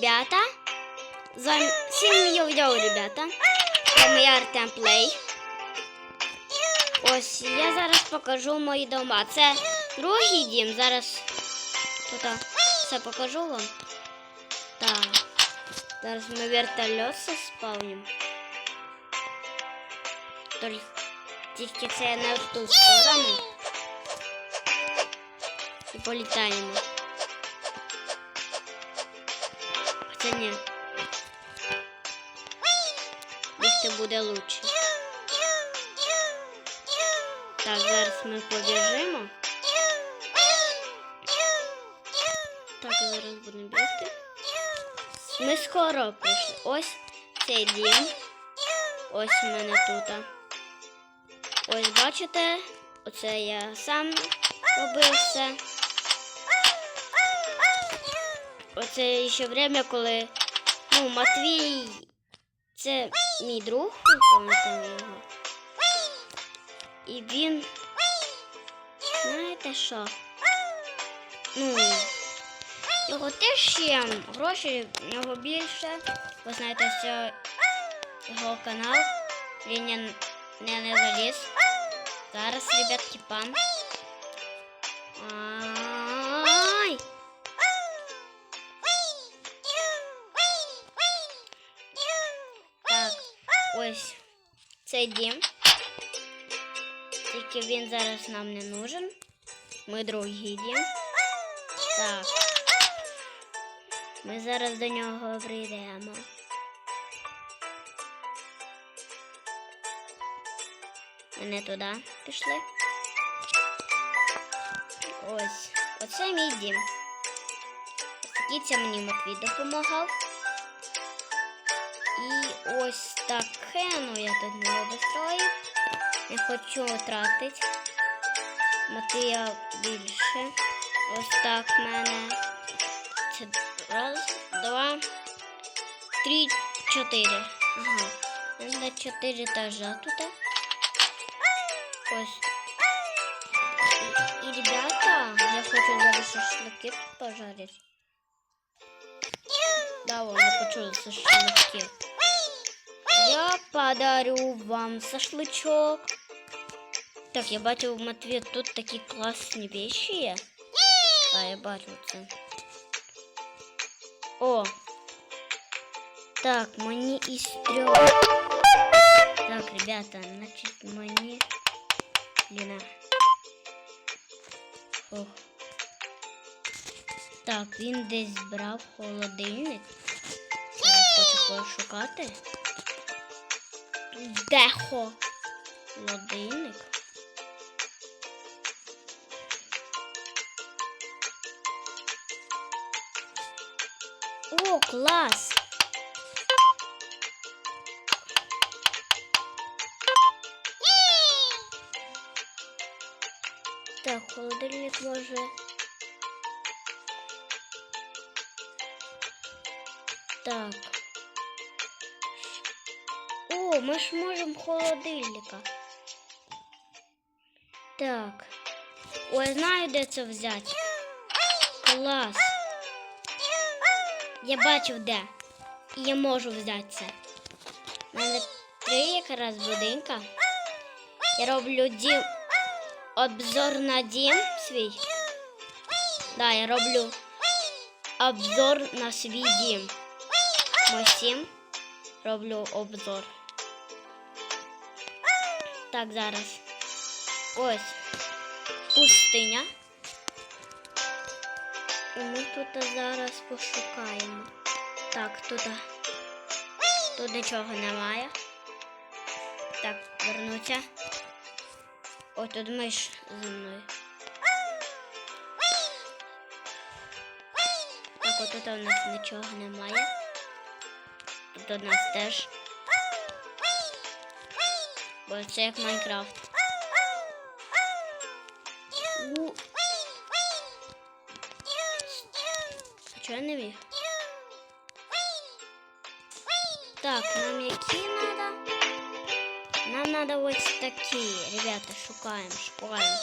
ребята. З вами всім йоу-йоу, ребята. Це моя Артем Плей. Ось я зараз покажу мої дома. Це другий дім. Зараз тут а, все покажу вам. Так. Зараз ми вертольот заспавнимо. Тільки- Тільки це не в ту сторону. І політаємо. Хоча ні. Бігти буде лучше. Так, зараз ми побіжимо. Так, зараз будемо бігти. Ми скоро прийшли. Ось цей дім. Ось в мене тут. Ось бачите, оце я сам робив все. Оце ще время, коли ну, Матвій, це мій друг, ви пам'ятаєте його. І він, знаєте що? Ну, його теж є гроші, в нього більше. Ви знаєте, що його канал. Він не, не, заліз. Зараз, ребятки, пам. Ай! Ось цей дім. Тільки він зараз нам не нужен. Ми другий дім. Так. Ми зараз до нього прийдемо. Ми не туди пішли. Ось. Оце мій дім. Ось мені Матвій допомагав. І ось таке, ну я тут не обустроїв. Не хочу тратити. Матвія більше. Ось так в мене. Це раз, два, три, чотири. Ага. Надо чотири етажа тут. Ось. І, і, ребята, я хочу зараз шашлики тут пожарити. Да, вон, я почула шашлики. Я подарю вам шашлычок. Так, я бачу в Матві тут такі класні вещи є. А, я бачу це. О! Так, мені із трьох. Так, ребята, значить мені. Ліна. Ох. Так, він десь брав холодильник. Зараз хочу пошукати. Дехо. Холодильник. О, клас! Так, холодильник може. Так. О, ми ж можемо холодильника. Так. Ой, знаю, де це взяти. Клас. Я бачив де. Я можу взяти це. У мене три якраз будинка. Я роблю дім. Обзор на дім свій. Да, я роблю обзор на свій дім. Мой. Роблю обзор. Так, зараз. Ось. Пустиня. І ми тут зараз пошукаємо. Так, тут. Тут нічого немає. Так, вернуться. Ой, тут миш за мною. Так, от тут у нас нічого немає. Тут у нас теж. Бо це як Майнкрафт. У. Чого я не міг? Так, нам які надо? Нам надо ось такі. Ребята, шукаємо, шукаємо.